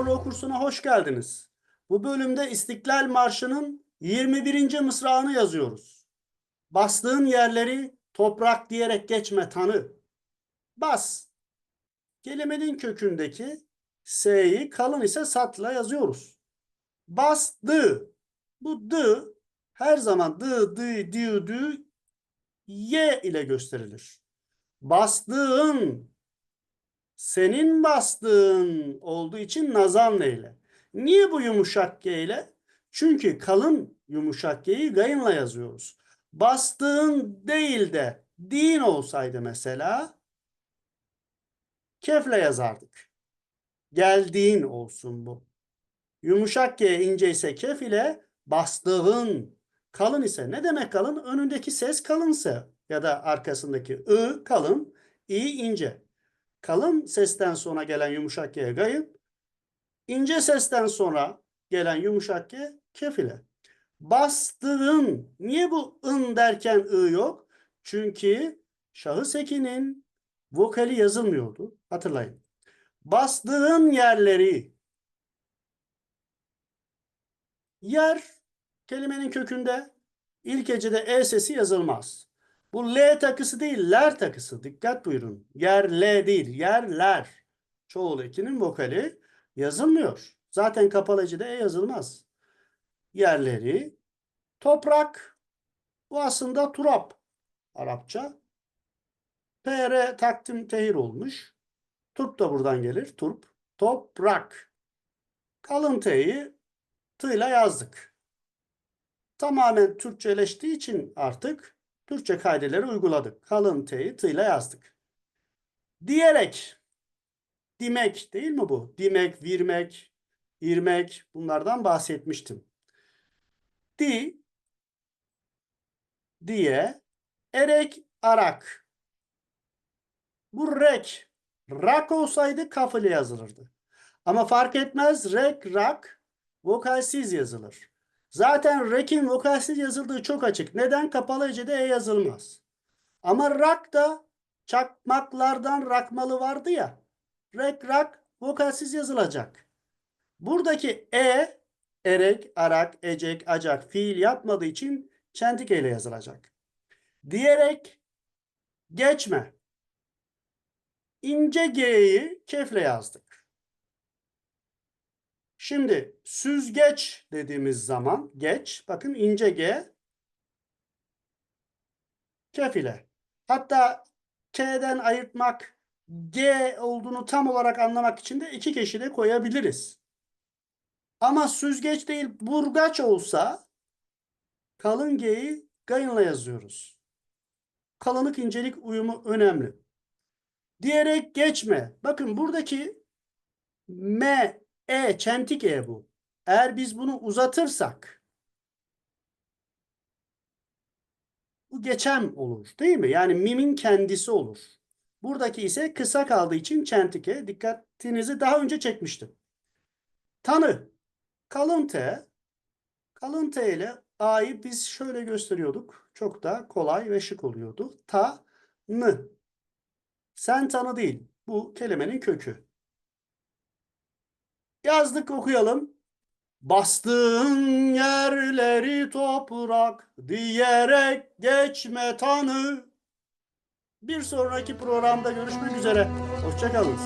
Zorlu kursuna hoş geldiniz. Bu bölümde İstiklal Marşı'nın 21. mısrağını yazıyoruz. Bastığın yerleri toprak diyerek geçme tanı. Bas. Kelimenin kökündeki S'yi kalın ise satla yazıyoruz. Bastı. Bu dı her zaman dı, dı, dü, dü, y ile gösterilir. Bastığın senin bastığın olduğu için nazan ile. Niye bu yumuşak ile? Çünkü kalın yumuşak G'yi gayınla yazıyoruz. Bastığın değil de din olsaydı mesela kefle yazardık. Geldiğin olsun bu. Yumuşak G ince ise kef ile bastığın kalın ise ne demek kalın? Önündeki ses kalınsa ya da arkasındaki ı kalın, i ince. Kalın sesten sonra gelen yumuşak G gayıp, ince sesten sonra gelen yumuşak G kef ile. Bastığın, niye bu ın derken ı yok? Çünkü şahıs ekinin vokali yazılmıyordu. Hatırlayın. Bastığın yerleri yer kelimenin kökünde ilk hecede e sesi yazılmaz. Bu L takısı değil, ler takısı. Dikkat buyurun. Yer L değil, yerler. Çoğul ekinin vokali yazılmıyor. Zaten kapalı hecede E yazılmaz. Yerleri toprak. Bu aslında turap. Arapça. PR takdim tehir olmuş. Turp da buradan gelir. Turp. Toprak. Kalın T'yi tığla yazdık. Tamamen Türkçeleştiği için artık Türkçe kaideleri uyguladık. Kalın T'yi tığla yazdık. Diyerek, dimek değil mi bu? Dimek, virmek, irmek bunlardan bahsetmiştim. Di, diye, erek, arak. Bu rek, rak olsaydı kaf ile yazılırdı. Ama fark etmez rek, rak vokalsiz yazılır. Zaten rek'in vokalsiz yazıldığı çok açık. Neden? Kapalı hecede e yazılmaz. Ama rak da çakmaklardan rakmalı vardı ya. Rek, rak vokalsiz yazılacak. Buradaki e, erek, arak, ecek, acak fiil yapmadığı için çentik ile yazılacak. Diyerek geçme. İnce G'yi kefle yazdık. Şimdi süzgeç dediğimiz zaman geç bakın ince G kef ile. Hatta K'den ayırtmak G olduğunu tam olarak anlamak için de iki kişi de koyabiliriz. Ama süzgeç değil burgaç olsa kalın G'yi gayınla yazıyoruz. Kalınlık incelik uyumu önemli. Diyerek geçme. Bakın buradaki M e, çentik E bu. Eğer biz bunu uzatırsak bu geçem olur değil mi? Yani mimin kendisi olur. Buradaki ise kısa kaldığı için çentik E. Dikkatinizi daha önce çekmiştim. Tanı. Kalın T. Kalın T ile A'yı biz şöyle gösteriyorduk. Çok da kolay ve şık oluyordu. Ta, nı. Sen tanı değil. Bu kelimenin kökü. Yazdık okuyalım. Bastığın yerleri toprak diyerek geçme tanı. Bir sonraki programda görüşmek üzere. Hoşçakalın.